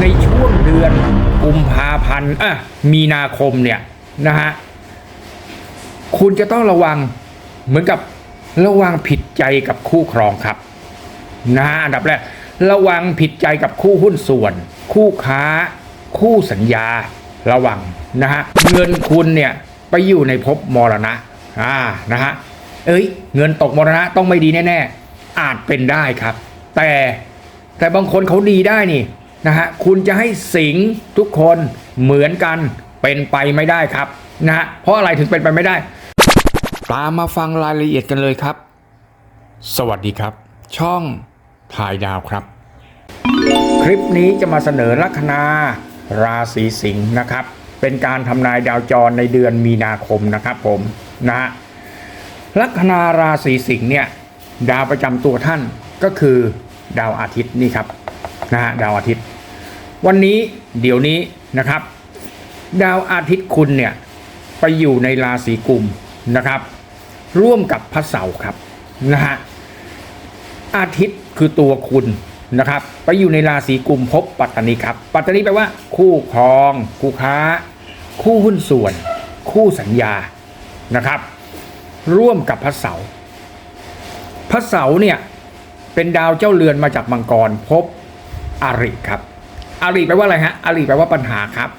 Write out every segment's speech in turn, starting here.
ในช่วงเดือนกุมภาพันธ์อะมีนาคมเนี่ยนะฮะคุณจะต้องระวังเหมือนกับระวังผิดใจกับคู่ครองครับนะฮะอันดับแรกระวังผิดใจกับคู่หุ้นส่วน คู่ค้า คู่สัญญาระวังนะฮะเงินคุณเนี่ยไปอยู่ในภพมรณะอ่านะฮะเอ้ย เงินตกมรณะต้องไม่ดีแน่ ๆ อาจเป็นได้ครับ แต่แต่บางคนเขาดีได้นี่ นะฮะคุณจะให้สิงทุกคนเหมือนกันเป็นไปไม่ได้ครับนะฮะเพราะอะไรถึงเป็นไปไม่ได้ ตามมาฟังรายละเอียดกันเลยครับ สวัสดีครับ ช่องถ่ายดาวครับ คลิปนี้จะมาเสนอลัคนาราศีสิงห์นะครับ เป็นการทำนายดาวจรในเดือนมีนาคมนะครับผมนะฮะลัคนาราศีสิงห์เนี่ยดาวประจำตัวท่านก็คือดาวอาทิตย์นี่ครับ นะฮะดาวอาทิตย์ วันนี้เดี๋ยวนี้นะครับ ดาวอาทิตย์คุณเนี่ยไปอยู่ในราศีกุมนะครับ ร่วมกับพระเสาร์ครับนะฮะอาทิตย์คือตัวคุณนะครับไปอยู่ในราศีกุมภพปัตตานีครับ ปัตตานีแปลว่า คู่ครอง คู่ค้า คู่หุ้นส่วน คู่สัญญานะครับ ร่วมกับพระเสาร์พระเสาร์เนี่ยเป็นดาวเจ้าเรือนมาจากมังกรภพ อาริครับอาริแปลว่าอะไรฮะอาริแปลว่าปัญหาครับ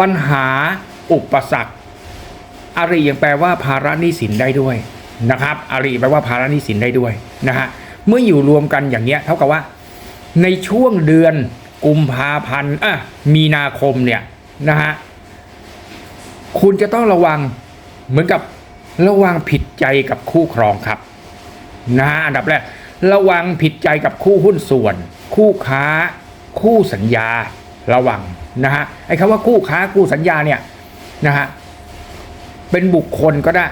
ปัญหาอุปสรรคอาริยังแปลว่าภาระหนี้สินได้ด้วยนะครับอาริแปลว่าภาระหนี้สินได้ด้วยนะฮะเมื่ออยู่รวมกันอย่างเงี้ยเท่ากับว่า ในช่วงเดือนกุมภาพันธ์อะมีนาคมเนี่ยนะฮะคุณจะต้องระวังเหมือนกับระวังผิดใจกับคู่ครองครับนะฮะอันดับแรกระวังผิดใจกับคู่หุ้นส่วน คู่ค้าคู่สัญญาระวังนะฮะไอ้คำว่าคู่ค้าคู่สัญญาเนี่ยนะฮะเป็นบุคคลก็ได้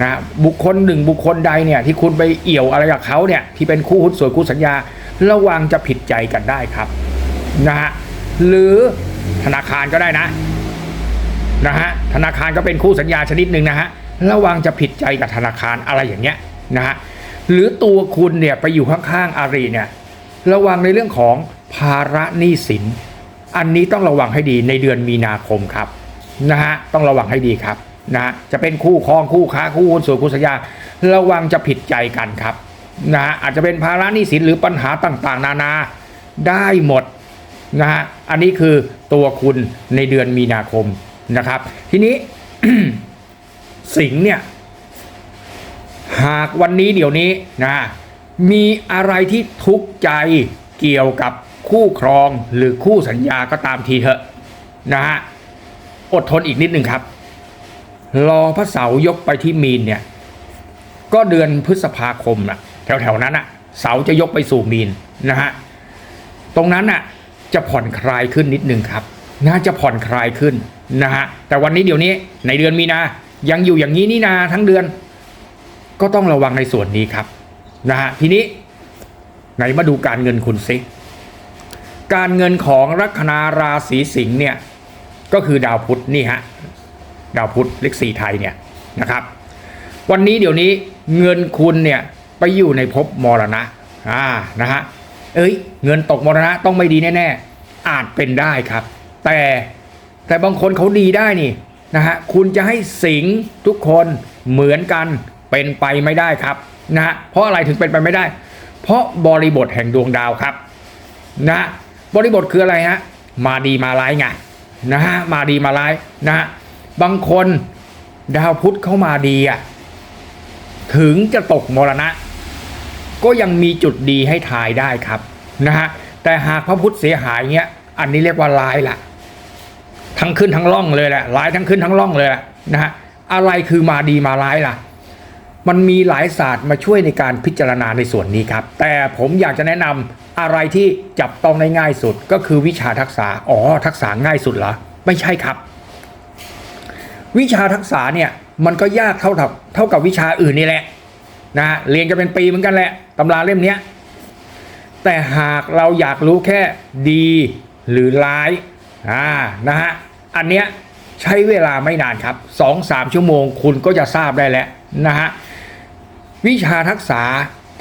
นะบุคคลหนึ่งบุคคลใดเนี่ยที่คุณไปเอี่ยวอะไรกับเขาเนี่ยที่เป็นคู่หุ้นส่วนคู่สัญญา ระวังจะผิดใจกันได้ครับนะฮะหรือธนาคารก็ได้นะนะฮะธนาคารก็เป็นคู่สัญญาชนิดหนึ่งนะฮะระวังจะผิดใจกับธนาคารอะไรอย่างเงี้ยนะฮะหรือตัวคุณเนี่ยไปอยู่ข้างๆอารีเนี่ย ระวังในเรื่องของภาระหนี้สิน อันนี้ต้องระวังให้ดีในเดือนมีนาคมครับนะฮะต้องระวังให้ดีครับนะฮะจะเป็นคู่ครองคู่ค้าคู่หุ้นส่วนคู่สัญญาระวังจะผิดใจกันครับนะฮะอาจจะเป็นภาระหนี้สินหรือปัญหาต่างๆ นานาได้หมดนะฮะอันนี้คือตัวคุณในเดือนมีนาคมนะครับ ทีนี้สิงเนี่ยหากวันนี้เดี๋ยวนี้นะ มีอะไรที่ทุกข์ใจเกี่ยวกับคู่ครองหรือคู่สัญญาก็ตามทีเถอะนะฮะอดทนอีกนิดหนึ่งครับ รอพระเสายกไปที่มีนเนี่ย ก็เดือนพฤษภาคมนะแถวๆนั้นอะเสาจะยกไปสู่มีนนะฮะตรงนั้นอะจะผ่อนคลายขึ้นนิดหนึ่งครับ น่าจะผ่อนคลายขึ้นนะฮะแต่วันนี้เดี๋ยวนี้ในเดือนมีนายังอยู่อย่างนี้นี่นาทั้งเดือน ก็ต้องระวังในส่วนนี้ครับ นะฮะทีนี้ไหนมาดูการเงินคุณซิการเงินของลัคนาราศีสิงห์เนี่ยก็คือดาวพุธนี่ฮะดาวพุธเลขสี่ไทยเนี่ยนะครับ วันนี้เดี๋ยวนี้เงินคุณเนี่ยไปอยู่ในภพมรณะอ่านะฮะเอ้ย เงินตกมรณะต้องไม่ดีแน่ๆอาจเป็นได้ครับ แต่แต่บางคนเขาดีได้นี่นะฮะคุณจะให้สิงทุกคนเหมือนกันเป็นไปไม่ได้ครับ นะฮะเพราะอะไรถึงเป็นไปไม่ได้ เพราะบริบทแห่งดวงดาวครับนะบริบทคืออะไรฮะมาดีมาร้ายไงนะฮะมาดีมาร้ายนะฮะบางคนดาวพุธเข้ามาดีอะถึงจะตกมรณะ ก็ยังมีจุดดีให้ทายได้ครับนะฮะแต่หากพระพุธเสียหายเงี้ยอันนี้เรียกว่าร้ายละทั้งขึ้นทั้งล่องเลยแหละร้ายทั้งขึ้นทั้งล่องเลยแหละนะฮะอะไรคือมาดีมาร้ายล่ะ มันมีหลายศาสตร์มาช่วยในการพิจารณาในส่วนนี้ครับ แต่ผมอยากจะแนะนำอะไรที่จับต้องได้ง่ายสุดก็คือวิชาทักษะอ๋อทักษะง่ายสุดเหรอไม่ใช่ครับ วิชาทักษะเนี่ยมันก็ยากเท่ากับเท่ากับวิชาอื่นนี่แหละนะเรียนกันเป็นปีเหมือนกันแหละตำราเล่มนี้แต่หากเราอยากรู้แค่ดีหรือร้ายอ่านะฮะอันเนี้ยใช้เวลาไม่นานครับสองสามชั่วโมงคุณก็จะทราบได้แล้วนะฮะ วิชาทักษะ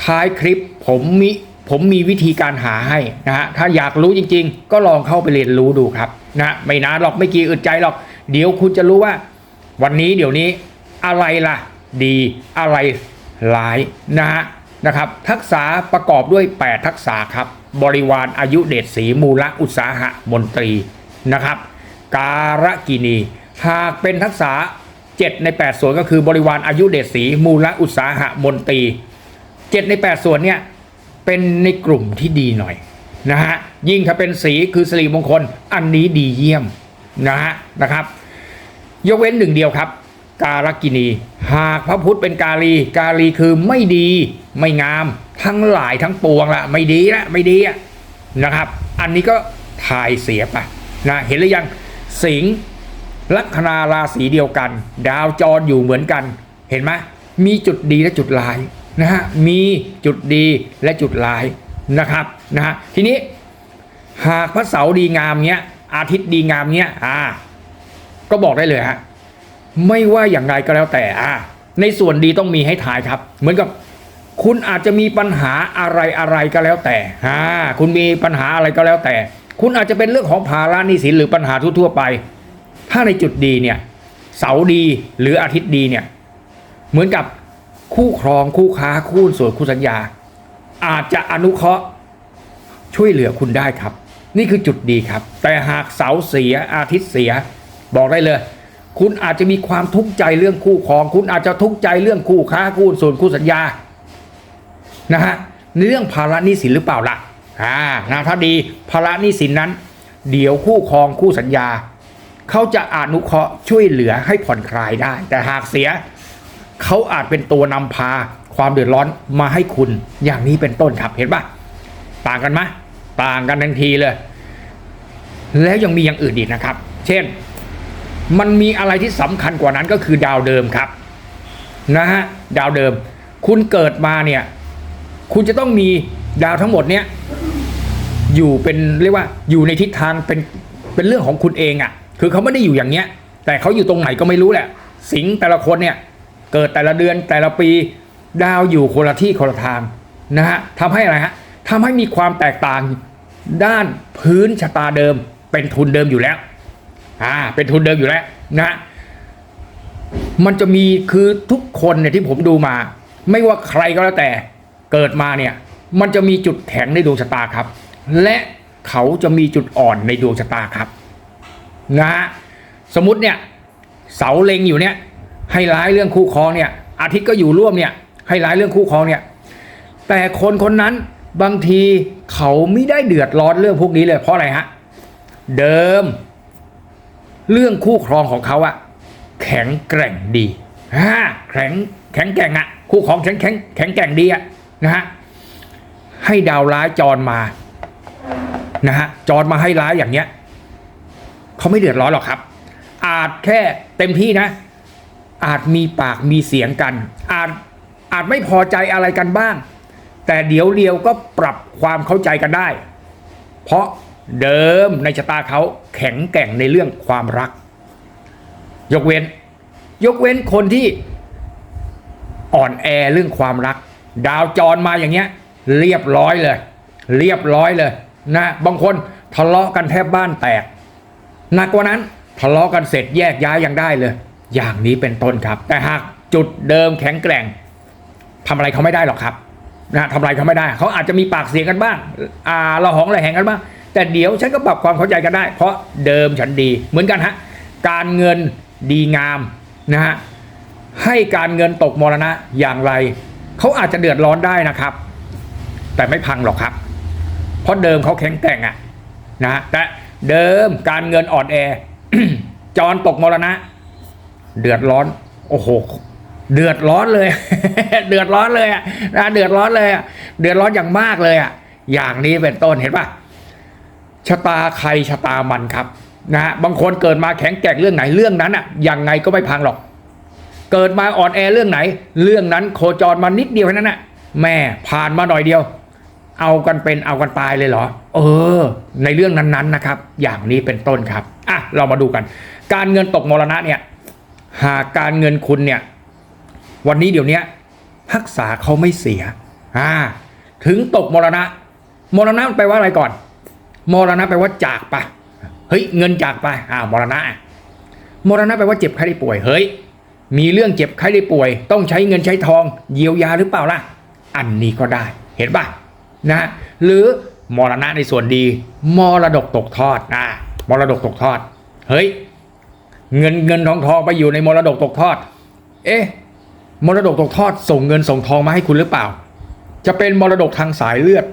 ท้ายคลิปผมมิผมมีวิธีการหาให้นะฮะถ้าอยากรู้จริง ๆ ก็ลองเข้าไปเรียนรู้ดูครับนะไม่นานหรอกไม่กี่อึดใจหรอก เดี๋ยวคุณจะรู้ว่า วันนี้เดี๋ยวนี้อะไรล่ะ ดีอะไรร้ายนะฮะนะครับ ทักษะประกอบด้วย 8 ทักษะครับ บริวารอายุเดชศรีมูลอุตสาหะมนตรีนะครับ การกินี หากเป็นทักษะ 7 ใน 8 ส่วนก็คือบริวารอายุเดชศรีมูลอุตสาหะมนตรี7ใน 8 ส่วนเนี่ยเป็นในกลุ่มที่ดีหน่อยนะฮะยิ่งถ้าเป็นสีคือสิริมงคลอันนี้ดีเยี่ยมนะฮะนะครับยกเว้นหนึ่งเดียวครับ การกินี หากพระพุทธเป็นกาลี กาลีคือไม่ดีไม่งาม ทั้งหลายทั้งปวงละไม่ดีละไม่ดีนะครับ อันนี้ก็ทายเสียไปนะเห็นหรือยังสิง ลัคนาราศีเดียวกัน ดาวจรอยู่เหมือนกัน เห็นไหมมีจุดดีและจุดร้ายนะฮะมีจุดดีและจุดร้ายนะครับนะฮะทีนี้หากพระเสาร์ดีงามเนี้ยอาทิตย์ดีงามเนี้ยอ่า ก็บอกได้เลยฮะไม่ว่าอย่างไรก็แล้วแต่อ่าในส่วนดีต้องมีให้ถ่ายครับ เหมือนกับคุณอาจจะมีปัญหาอะไรอะไรก็แล้วแต่อ่าคุณมีปัญหาอะไรก็แล้วแต่ คุณอาจจะเป็นเรื่องของภาระหนี้สินหรือปัญหาทั่วๆไป ถ้าในจุดดีเนี่ยเสาร์ดีหรืออาทิตย์ดีเนี่ยเหมือนกับคู่ครองคู่ค้าคู่ส่วนคู่สัญญา อาจจะอนุเคราะห์ช่วยเหลือคุณได้ครับ นี่คือจุดดีครับ แต่หากเสาเสียอาทิตย์เสีย บอกได้เลย คุณอาจจะมีความทุกข์ใจเรื่องคู่ครอง คุณอาจจะทุกข์ใจเรื่องคู่ค้าคู่ส่วนคู่สัญญานะฮะในเรื่องภาระหนี้สินหรือเปล่าล่ะอ่านะถ้าดีภาระหนี้สินนั้น เดี๋ยวคู่ครองคู่สัญญา เขาจะอนุเคราะห์ช่วยเหลือให้ผ่อนคลายได้ แต่หากเสียเขาอาจเป็นตัวนำพาความเดือดร้อนมาให้คุณอย่างนี้เป็นต้นครับเห็นปะต่างกันไหมต่างกันทันทีเลย แล้วยังมีอย่างอื่นอีกนะครับ เช่น มันมีอะไรที่สำคัญกว่านั้นก็คือดาวเดิมครับนะฮะดาวเดิม คุณเกิดมาเนี่ย คุณจะต้องมีดาวทั้งหมดเนี่ยอยู่เป็นเรียกว่าอยู่ในทิศทางเป็นเป็นเรื่องของคุณเองอะ่ะ คือเขาไม่ได้อยู่อย่างเนี้ย แต่เขาอยู่ตรงไหนก็ไม่รู้แหละ สิงแต่ละคนเนี่ยเกิดแต่ละเดือนแต่ละปีดาวอยู่คนละที่คนละทางนะฮะทำให้อะไรฮะทำให้มีความแตกต่างด้านพื้นชะตาเดิม เป็นทุนเดิมอยู่แล้วอ่าเป็นทุนเดิมอยู่แล้วนะมันจะมีคือทุกคนเนี่ยที่ผมดูมา ไม่ว่าใครก็แล้วแต่เกิดมาเนี่ยมันจะมีจุดแข็งในดวงชะตาครับ และเขาจะมีจุดอ่อนในดวงชะตาครับ นะฮะสมมติเนี่ยเสาเล็งอยู่เนี่ยให้ร้ายเรื่องคู่ครองเนี่ยอาทิตย์ก็อยู่ร่วมเนี่ยให้ร้ายเรื่องคู่ครองเนี่ยแต่คนคนนั้นบางทีเขาไม่ได้เดือดร้อนเรื่องพวกนี้เลยเพราะอะไรฮะเดิม เรื่องคู่ครองของเขาอะแข็งแกร่งดีอ่าแข็งแข็งแกร่งอะคู่ครองแข็งแข็งแข็งแกร่งดีอะนะฮะให้ดาวร้ายจรมานะฮะจรมาให้ร้ายอย่างเนี้ย เขาไม่เดือดร้อนหรอกครับ อาจแค่เต็มที่นะ อาจมีปากมีเสียงกัน อาจอาจไม่พอใจอะไรกันบ้าง แต่เดี๋ยวเดียวก็ปรับความเข้าใจกันได้ เพราะเดิมในชะตาเขาแข็งแกร่งในเรื่องความรัก ยกเว้น ยกเว้นคนที่อ่อนแอเรื่องความรัก ดาวจรมาอย่างเงี้ย เรียบร้อยเลย เรียบร้อยเลยนะบางคนทะเลาะกันแทบบ้านแตก หนักกว่านั้นทะเลาะกันเสร็จแยกย้ายยังได้เลย อย่างนี้เป็นต้นครับ แต่หากจุดเดิมแข็งแกร่งทำอะไรเขาไม่ได้หรอกครับนะทำอะไรเขาไม่ได้ เขาอาจจะมีปากเสียงกันบ้างอ่าราหองระแหงกันบ้างแต่เดี๋ยวฉันก็ปรับความเข้าใจกันได้ เพราะเดิมฉันดีเหมือนกันฮะการเงินดีงามนะฮะให้การเงินตกมรณะอย่างไร เขาอาจจะเดือดร้อนได้นะครับ แต่ไม่พังหรอกครับ เพราะเดิมเขาแข็งแกร่งอะนะฮะแต่ เดิมการเงินอ่อนแอ จรตกมรณะ เดือดร้อน โอ้โห เดือดร้อนเลย เดือดร้อนเลยอะนะเดือดร้อนเลยอะเดือดร้อนอย่างมากเลยอะอย่างนี้เป็นต้นเห็นปะชะตาใครชะตามันครับนะฮะบางคนเกิดมาแข็งแกร่งเรื่องไหนเรื่องนั้นอะยังไงก็ไม่พังหรอก เกิดมาอ่อนแอเรื่องไหน เรื่องนั้นโคจรมานิดเดียวแค่นั้นน่ะแม่ผ่านมาหน่อยเดียว เอากันเป็นเอากันตายเลยเหรอ เออ ในเรื่องนั้นๆนะครับ อย่างนี้เป็นต้นครับอะเรามาดูกัน การเงินตกมรณะเนี่ย หากการเงินคุณเนี่ย วันนี้เดี๋ยวนี้ยทักษาเขาไม่เสียอ่าถึงตกมรณะ มรณะแปลว่าอะไรก่อน มรณะแปลว่าจากไปเฮ้ยเงินจากไปอ้าวมรณะ มรณะแปลว่าเจ็บไข้ได้ป่วยเฮ้ยมีเรื่องเจ็บไข้ได้ป่วย ต้องใช้เงินใช้ทอง เยียวยาหรือเปล่าล่ะ อันนี้ก็ได้ เห็นป่ะ นะ หรือมรณะในส่วนดีมรดกตกทอดอ่ามรดกตกทอด เฮ้ย เงินเงินทองทองไปอยู่ในมรดกตกทอด เอ๊ะมรดกตกทอดส่งเงินส่งทองมาให้คุณหรือเปล่า จะเป็นมรดกทางสายเลือด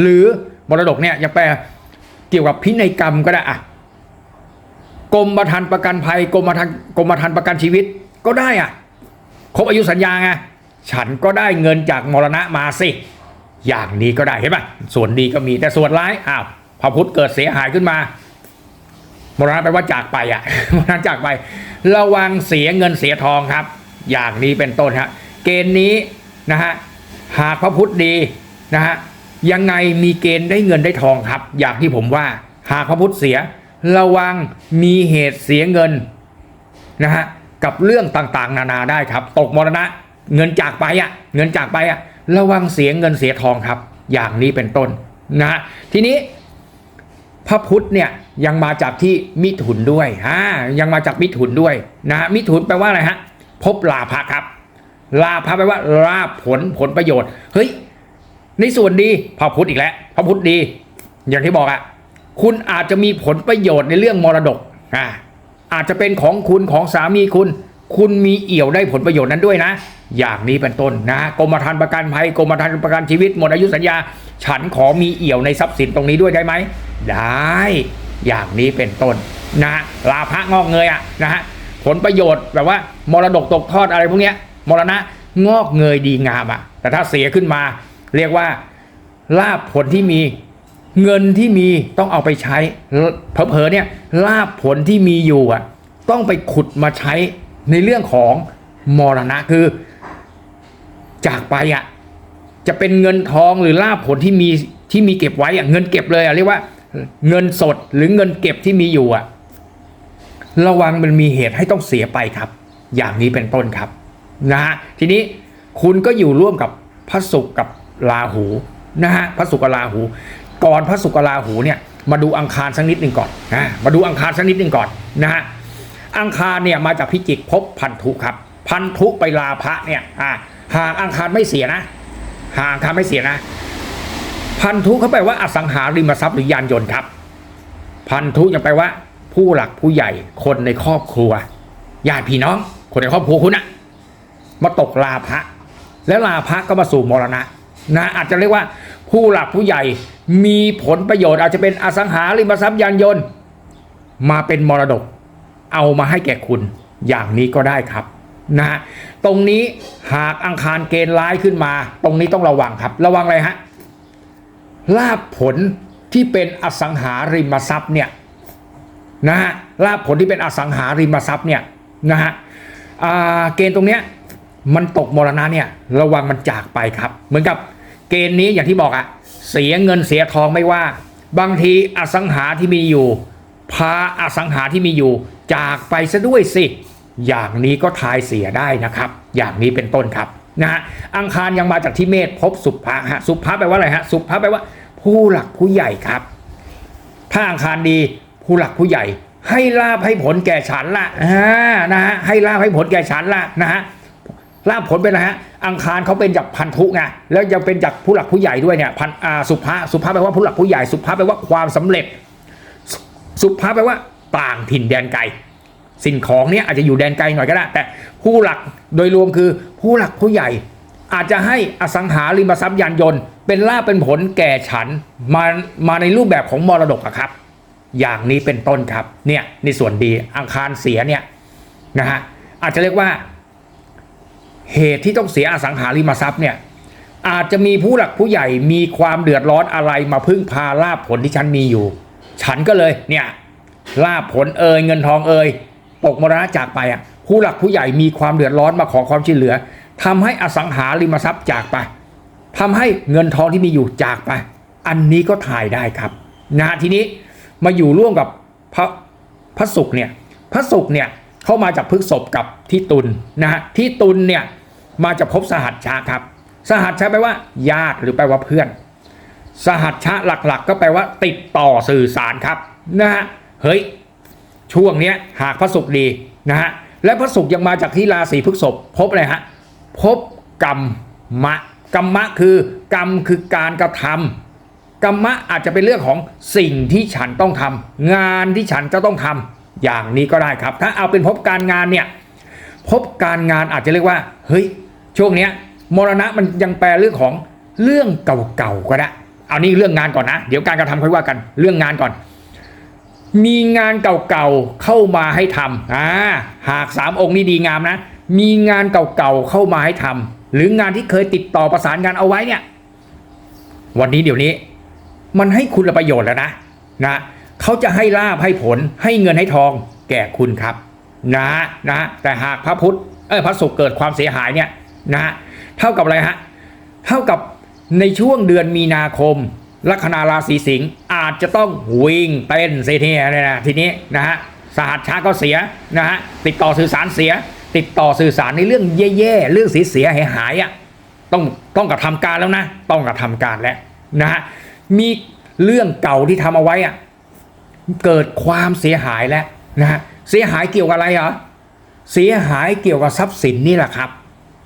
หรือมรดกเนี่ยยังแปลเกี่ยวกับพินัยกรรมก็ได้อะกรมธรรม์ประกันภัยกรมธรรม์กรมธรรม์ประกันชีวิตก็ได้อะครบอายุสัญญาไงฉันก็ได้เงินจากมรณะมาสิ อย่างนี้ก็ได้เห็นป่ะส่วนดีก็มีแต่ส่วนร้ายอ้าวพระพุทธเกิดเสียหายขึ้นมามรณะแปลว่าจากไปอะมรณะจากไประวังเสียเงินเสียทองครับ อย่างนี้เป็นต้นฮะเกณฑ์นี้นะฮะหากพระพุทธดีนะฮะยังไงมีเกณฑ์ได้เงินได้ทองครับ อย่างที่ผมว่า หากพระพุทธเสีย ระวังมีเหตุเสียเงินนะฮะกับเรื่องต่างๆ นานาได้ครับ ตกมรณะเงินจากไปอะ เงินจากไปอะ ระวังเสียเงินเสียทองครับ อย่างนี้เป็นต้นนะฮะทีนี้พระพุธเนี่ยยังมาจากที่มิถุนด้วยอ่ายังมาจากมิถุนด้วยนะฮะมิถุนแปลว่าอะไรฮะพบลาภะครับ ลาภะแปลว่าลาผลผลประโยชน์เฮ้ยในส่วนดีพระพุธอีกแล้วพระพุธดี อย่างที่บอกอะคุณอาจจะมีผลประโยชน์ในเรื่องมรดกอ่าอาจจะเป็นของคุณของสามีคุณ คุณมีเอี่ยวได้ผลประโยชน์นั้นด้วยนะ อย่างนี้เป็นต้นนะกรมธรรม์ประกันภัยกรมธรรม์ประกันชีวิตหมดอายุสัญญา ฉันขอมีเอี่ยวในทรัพย์สินตรงนี้ด้วยได้ไหมได้ อย่างนี้เป็นต้นนะลาภะงอกเงยอะนะฮะผลประโยชน์แบบว่ามรดกตกทอดอะไรพวกเนี้ยมรณะงอกเงยดีงามอะแต่ถ้าเสียขึ้นมา เรียกว่าลาภผลที่มีเงินที่มีต้องเอาไปใช้เผลอเนี่ยลาภผลที่มีอยู่อะต้องไปขุดมาใช้ ในเรื่องของมรณะคือ จากไปอะจะเป็นเงินทองหรือลาภผลที่มีที่มีเก็บไว้อะเงินเก็บเลยอะเรียกว่า เงินสดหรือเงินเก็บที่มีอยู่อะระวังมันมีเหตุให้ต้องเสียไปครับ อย่างนี้เป็นต้นครับนะฮะทีนี้คุณก็อยู่ร่วมกับพระศุกร์กับราหูนะฮะพระศุกร์กับราหู ก่อนพระศุกร์กับราหูเนี่ยมาดูอังคารสักนิดหนึ่งก่อนนะมาดูอังคารสักนิดหนึ่งก่อนนะฮะ อังคารเนี่ยมาจากพิจิกภพพันธุครับ พันธุไปลาพระเนี่ยอ่าหากอังคารไม่เสียนะหากอังคารไม่เสียนะ พันธุเขาแปลว่าอสังหาริมทรัพย์หรือยานยนต์ครับ พันธุยังแปลว่า ผู้หลักผู้ใหญ่คนในครอบครัวญาติพี่น้อง คนในครอบครัวคุณอะมาตกลาภะแล้วลาภะก็มาสู่มรณะนะอาจจะเรียกว่าผู้หลักผู้ใหญ่มีผลประโยชน์ อาจจะเป็นอสังหาริมทรัพย์ยานยนต์ มาเป็นมรดก เอามาให้แก่คุณ อย่างนี้ก็ได้ครับนะฮะตรงนี้หากอังคารเกณฑ์ร้ายขึ้นมา ตรงนี้ต้องระวังครับ ระวังอะไรฮะลาภผลที่เป็นอสังหาริมทรัพย์เนี่ยนะฮะลาภผลที่เป็นอสังหาริมทรัพย์เนี่ยนะฮะเกณฑ์ตรงเนี้ยมันตกมรณะเนี่ยระวังมันจากไปครับ เหมือนกับเกณฑ์นี้อย่างที่บอกอะเสียเงินเสียทองไม่ว่า บางทีอสังหาที่มีอยู่ พาอสังหาที่มีอยู่ จากไปซะด้วยสิ อย่างนี้ก็ทายเสียได้นะครับ อย่างนี้เป็นต้นครับนะฮะอังคารยังมาจากที่เมษพบสุภะฮะสุภะแปลว่าอะไรฮะสุภะแปลว่า ผู้หลักผู้ใหญ่ครับ ถ้าอังคารดีผู้หลักผู้ใหญ่ ให้ลาภให้ผลแก่ฉันละนะฮะให้ลาภให้ผลแก่ฉันละนะฮะลาภผลเป็นอะไรฮะอังคารเขาเป็นจากพันธุไงแล้วยังเป็นจากผู้หลักผู้ใหญ่ด้วยเนี่ยพันอาสุภะสุภะแปลว่าผู้หลักผู้ใหญ่ สุภะแปลว่าความสำเร็จ สุสุภะแปลว่า ต่างถิ่นแดนไกลสิ่งของเนี่ยอาจจะอยู่แดนไกลหน่อยก็ได้ แต่ผู้หลักโดยรวมคือผู้หลักผู้ใหญ่ อาจจะให้อสังหาริมทรัพย์ยานยนต์ เป็นลาภเป็นผลแก่ฉันมามาในรูปแบบของมรดกอะครับ อย่างนี้เป็นต้นครับเนี่ยในส่วนดีอังคารเสียเนี่ยนะฮะอาจจะเรียกว่า เหตุที่ต้องเสียอสังหาริมทรัพย์เนี่ยอาจจะมีผู้หลักผู้ใหญ่มีความเดือดร้อนอะไรมาพึ่งพาลาภผลที่ฉันมีอยู่ ฉันก็เลยเนี่ย ลาผลเอ่ยเงินทองเอ่ยตกมรณะจากไปอะผู้หลักผู้ใหญ่มีความเดือดร้อนมาขอความช่วยเหลือทำให้อสังหาริมทรัพย์จากไปทำให้เงินทองที่มีอยู่จากไป อันนี้ก็ถ่ายได้ครับนะทีนี้มาอยู่ร่วมกับพระพระศุกร์เนี่ยพระศุกร์เนี่ยเข้ามาจากพฤกษบกับที่ตุลนะฮะที่ตุลเนี่ยมาจากภพสหัสชาครับ สหัชชะแปลว่า ญาติหรือแปลว่าเพื่อน สหัชชะหลักๆก็แปลว่า ติดต่อสื่อสารครับนะฮะ เฮ้ย ช่วงเนี้ยหากพระศุกร์ดีนะฮะและพระศุกร์ยังมาจากที่ราศีพฤษภพบอะไรฮะพบกรรมมะกรรมะคือกรรมคือการกระทำกรรมะอาจจะเป็นเรื่องของสิ่งที่ฉันต้องทำงานที่ฉันจะต้องทำอย่างนี้ก็ได้ครับ ถ้าเอาเป็นพบการงานเนี่ยพบการงานอาจจะเรียกว่าเฮ้ยช่วงเนี้ยมรณะมันยังแปลเรื่องของเรื่องเก่าๆก็ได้เอานี่เรื่องงานก่อนนะ เดี๋ยวการกระทำค่อยว่ากันเรื่องงานก่อน มีงานเก่าๆเข้ามาให้ทำอ่าหากสามองค์นี้ดีงามนะ มีงานเก่าๆเข้ามาให้ทำหรืองานที่เคยติดต่อประสานงานเอาไว้เนี่ย วันนี้เดี๋ยวนี้ มันให้คุณประโยชน์แล้วนะนะเขาจะให้ลาบให้ผลให้เงินให้ทอง แก่คุณครับ นะนะแต่หากพระพุทธเออพระศุกร์เกิดความเสียหายเนี่ยนะเท่ากับอะไรฮะเท่ากับในช่วงเดือนมีนาคม ลัคนาราศีสิงห์อาจจะต้องวิ่งเต้นเสิทีเนี่ยนะทีนี้นะฮะสหัสชาก็เสียนะฮะติดต่อสื่อสารเสีย ติดต่อสื่อสารในเรื่องแย่ๆเรื่องเสียๆหายๆอะต้องต้องกระทำการแล้วนะ ต้องกระทำการแล้วนะฮะมีเรื่องเก่าที่ทำเอาไว้อะเกิดความเสียหายแล้วนะฮะเสียหายเกี่ยวกับอะไรเหรอเสียหายเกี่ยวกับทรัพย์สินนี่แหละครับ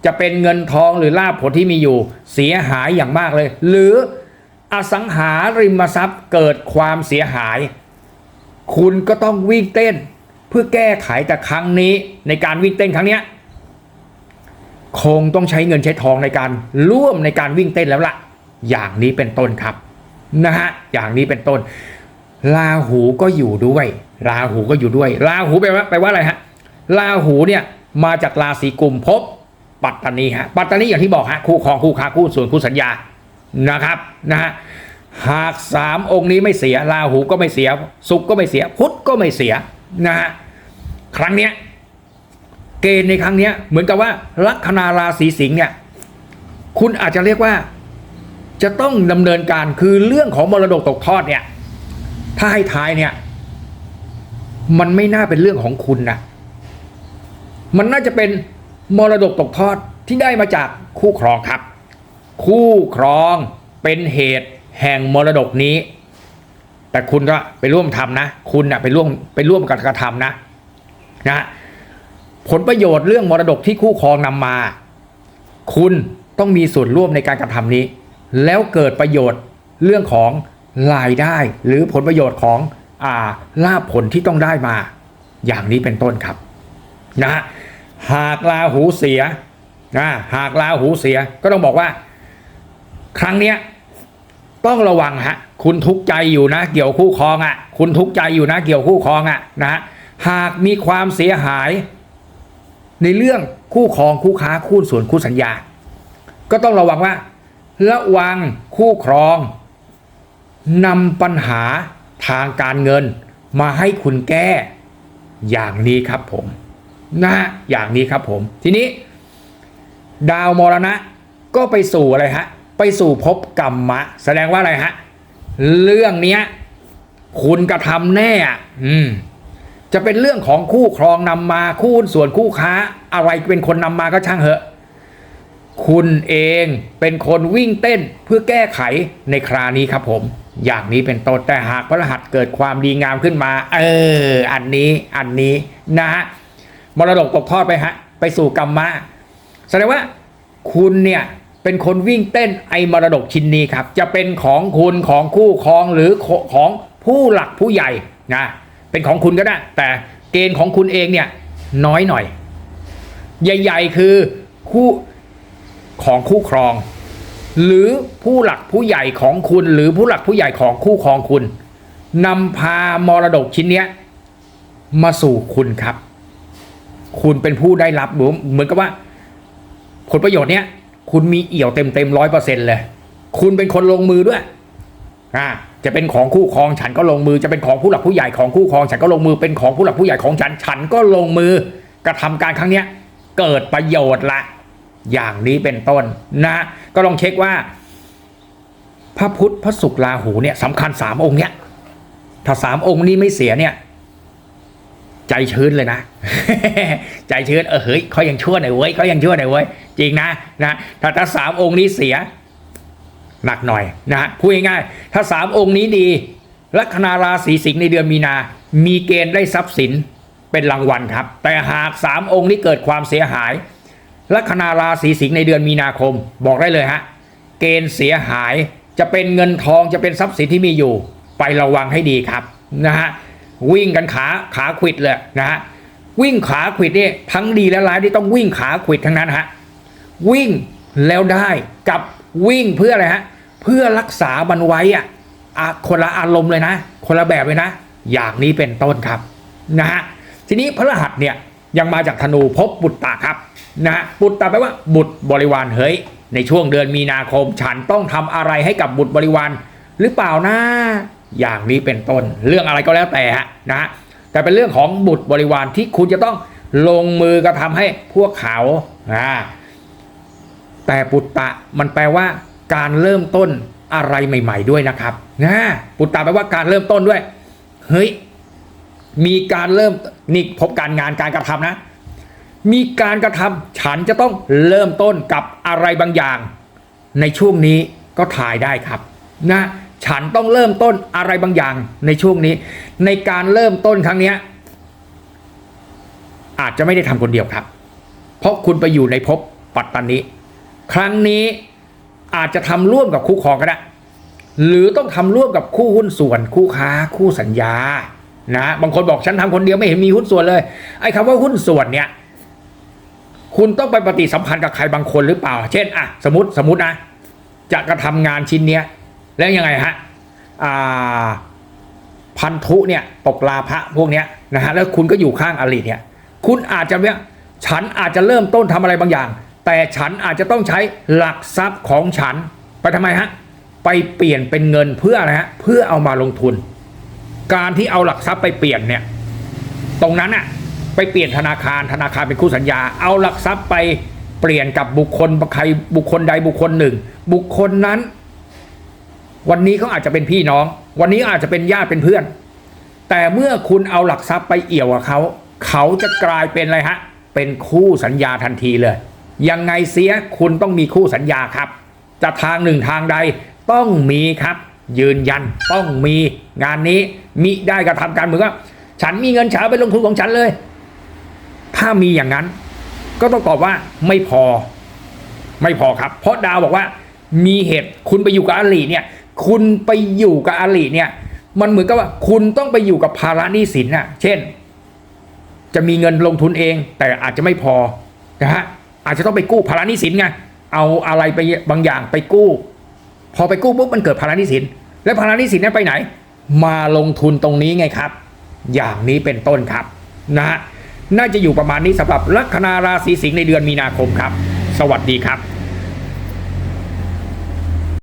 จะเป็นเงินทองหรือลาภผลที่มีอยู่ เสียหายอย่างมากเลย หรือ อสังหาริมทรัพย์เกิดความเสียหาย คุณก็ต้องวิ่งเต้น เพื่อแก้ไขแต่ครั้งนี้ในการวิ่งเต้นครั้งเนี้ยคงต้องใช้เงินใช้ทองในการร่วมในการวิ่งเต้นแล้วล่ะ อย่างนี้เป็นต้นครับนะฮะอย่างนี้เป็นต้น ราหูก็อยู่ด้วย ราหูก็อยู่ด้วย ราหูแปลว่าแปลว่าอะไรฮะราหูเนี่ยมาจากราศีกุมภพปัตตานีฮะปัตตานีอย่างที่บอกฮะคู่ครองคู่ค้าคู่ส่วนคู่สัญญา นะครับนะฮะหากสามองค์นี้ไม่เสียราหูก็ไม่เสียสุขก็ไม่เสีย พุธก็ไม่เสียนะฮะครั้งเนี้ยเกณฑ์ในครั้งเนี้ยเหมือนกับว่าลัคนาราศีสิงห์เนี่ยคุณอาจจะเรียกว่าจะต้องดำเนินการคือเรื่องของมรดกตกทอดเนี่ยถ้าให้ทายเนี่ยมันไม่น่าเป็นเรื่องของคุณนะมันน่าจะเป็นมรดกตกทอดที่ได้มาจากคู่ครองครับ คู่ครองเป็นเหตุแห่งมรดกนี้ แต่คุณก็ไปร่วมทำนะ คุณนะไปร่วมไปร่วมกันกระทำนะนะผลประโยชน์เรื่องมรดกที่คู่ครองนำมา คุณต้องมีส่วนร่วมในการกระทำนี้ แล้วเกิดประโยชน์เรื่องของรายได้ หรือผลประโยชน์ของอ่าลาภผลที่ต้องได้มา อย่างนี้เป็นต้นครับนะหากลาหูเสียนะหากลาหูเสียก็ต้องบอกว่า ครั้งเนี้ยต้องระวังฮะคุณทุกข์ใจอยู่นะ เกี่ยวคู่ครองอะ คุณทุกข์ใจอยู่นะ เกี่ยวคู่ครองอะนะหากมีความเสียหาย ในเรื่องคู่ครองคู่ค้าคู่ส่วนคู่สัญญา ก็ต้องระวังว่า ระวังคู่ครองนำปัญหาทางการเงิน มาให้คุณแก้อย่างนี้ครับผมนะฮะอย่างนี้ครับผม ทีนี้ ดาวมรณะก็ไปสู่อะไรฮะ ไปสู่ภพกรรมะ แสดงว่าอะไรฮะ เรื่องเนี้ย คุณกระทำแน่อืมจะเป็นเรื่องของคู่ครองนำมาคู่ส่วนคู่ค้า อะไรเป็นคนนำมาก็ช่างเหอะ คุณเองเป็นคนวิ่งเต้นเพื่อแก้ไขในครานี้ครับผม อย่างนี้เป็นต้นแต่หากพระรหัสเกิดความดีงามขึ้นมา เออ อันนี้อันนี้นะฮะมรดกตกทอดไปฮะ ไปสู่กรรมะแสดงว่าคุณเนี่ย เป็นคนวิ่งเต้นไอมรดกชิ้นนี้ครับ จะเป็นของคุณของคู่ครองหรือของผู้หลักผู้ใหญ่นะเป็นของคุณก็ได้ แต่เกณฑ์ของคุณเองเนี่ยน้อยหน่อย ใหญ่ ๆ คือคู่ของคู่ครอง หรือผู้หลักผู้ใหญ่ของคุณ หรือผู้หลักผู้ใหญ่ของคู่ครองคุณนำพามรดกชิ้นเนี้ยมาสู่คุณครับ คุณเป็นผู้ได้รับเหมือนกับว่า ผลประโยชน์เนี้ย คุณมีเอี่ยวเต็มเต็มร้อยเปอร์เซ็นต์เลย คุณเป็นคนลงมือด้วยอ่าจะเป็นของคู่ครองฉันก็ลงมือจะเป็นของผู้หลักผู้ใหญ่ของคู่ครอง ฉันก็ลงมือเป็นของผู้หลักผู้ใหญ่ของฉัน ฉันก็ลงมือกระทำการครั้งเนี้ยเกิดประโยชน์ละ อย่างนี้เป็นต้นนะ ก็ลองเช็คว่า พระพุทธพระศุกร์ราหูเนี่ยสำคัญสามองค์เนี้ยถ้าสามองค์นี้ไม่เสียเนี่ย ใจชื้นเลยนะ ใจชื้นเออเฮ้ยเขายังชั่วหน่อยเว้ยเขายังชั่วหน่อยเว้ย จริงนะนะถ้าถ้าสามองค์นี้เสียหนักหน่อยนะฮะพูดง่ายๆถ้าสามองค์นี้ดีลัคนาราศีสิงห์ในเดือนมีนา มีเกณฑ์ได้ทรัพย์สินเป็นรางวัลครับ แต่หากสามองค์นี้เกิดความเสียหายลัคนาราศีสิงห์ในเดือนมีนาคม บอกได้เลยฮะเกณฑ์เสียหายจะเป็นเงินทองจะเป็นทรัพย์สินที่มีอยู่ ไประวังให้ดีครับนะฮะวิ่งกันขาขาขวิดเลยนะฮะวิ่งขาขวิดนี่ทั้งดีและร้ายที่ต้องวิ่งขาขวิดทั้งนั้นฮะ วิ่งแล้วได้กับวิ่งเพื่ออะไรฮะเพื่อรักษามันไว้อะคนละอารมณ์เลยนะ คนละแบบเลยนะ อย่างนี้เป็นต้นครับนะฮะทีนี้พระรหัสเนี่ยยังมาจากธนูพบบุตรตาครับนะฮะบุตรตาแปลว่าบุตรบริวารเฮ้ยในช่วงเดือนมีนาคม ฉันต้องทำอะไรให้กับบุตรบริวารหรือเปล่านะอย่างนี้เป็นต้น เรื่องอะไรก็แล้วแต่ฮะนะฮะแต่เป็นเรื่องของบุตรบริวารที่คุณจะต้องลงมือกระทำให้พวกเขาอ่า แต่ปุตตะมันแปลว่า การเริ่มต้นอะไรใหม่ ๆ ด้วยนะครับนะปุตตะแปลว่าการเริ่มต้นด้วย เฮ้ย มีการเริ่มนี่พบการงานการกระทำนะ มีการกระทำฉันจะต้องเริ่มต้นกับอะไรบางอย่าง ในช่วงนี้ก็ถ่ายได้ครับ นะฉันต้องเริ่มต้นอะไรบางอย่างในช่วงนี้ ในการเริ่มต้นครั้งนี้อาจจะไม่ได้ทำคนเดียวครับ เพราะคุณไปอยู่ในภพปัตตานี ครั้งนี้อาจจะทำร่วมกับคู่ครองก็ได้หรือต้องทำร่วมกับคู่หุ้นส่วนคู่ค้าคู่สัญญานะบางคนบอกฉันทำคนเดียวไม่เห็นมีหุ้นส่วนเลยไอ้คำว่าหุ้นส่วนเนี่ยคุณต้องไปปฏิสัมพันธ์กับใครบางคนหรือเปล่า เช่นอะสมมติสมมตินะจะกระทำงานชิ้นเนี้ยแล้วยังไงฮะอ่าพันธุเนี่ยตกลาภะพวกเนี้ยนะฮะแล้วคุณก็อยู่ข้างอริเนี่ยคุณอาจจะเนี่ยฉันอาจจะเริ่มต้นทำอะไรบางอย่าง แต่ฉันอาจจะต้องใช้หลักทรัพย์ของฉันไปทำไมฮะไปเปลี่ยนเป็นเงินเพื่ออะไรฮะเพื่อเอามาลงทุน การที่เอาหลักทรัพย์ไปเปลี่ยนเนี่ยตรงนั้นอะไปเปลี่ยนธนาคารธนาคารเป็นคู่สัญญา เอาหลักทรัพย์ไปเปลี่ยนกับบุคคลใครบุคคลใดบุคคลหนึ่ง บุคคลนั้น วันนี้เขาอาจจะเป็นพี่น้อง วันนี้อาจจะเป็นญาติเป็นเพื่อน แต่เมื่อคุณเอาหลักทรัพย์ไปเอี่ยวกับเขาเขาจะกลายเป็นอะไรฮะเป็นคู่สัญญาทันทีเลย ยังไงเสียคุณต้องมีคู่สัญญาครับ จะทางหนึ่งทางใดต้องมีครับ ยืนยันต้องมีงานนี้มิได้กระทำการเหมือนว่าฉันมีเงินฉันเอาไปลงทุนของฉันเลย ถ้ามีอย่างนั้น ก็ต้องตอบว่าไม่พอ ไม่พอครับ เพราะดาวบอกว่า มีเหตุคุณไปอยู่กับอลีเนี่ย คุณไปอยู่กับอลีเนี่ย มันเหมือนกับว่า คุณต้องไปอยู่กับภาระหนี้สินน่ะ เช่น จะมีเงินลงทุนเอง แต่อาจจะไม่พอนะฮะ อาจจะต้องไปกู้ภาระหนี้สินไงเอาอะไรไปบางอย่างไปกู้ พอไปกู้ปุ๊บมันเกิดภาระหนี้สิน แล้วภาระหนี้สินนั้นไปไหน มาลงทุนตรงนี้ไงครับ อย่างนี้เป็นต้นครับนะฮะน่าจะอยู่ประมาณนี้สำหรับลัคนาราศีสิงห์ในเดือนมีนาคมครับ สวัสดีครับ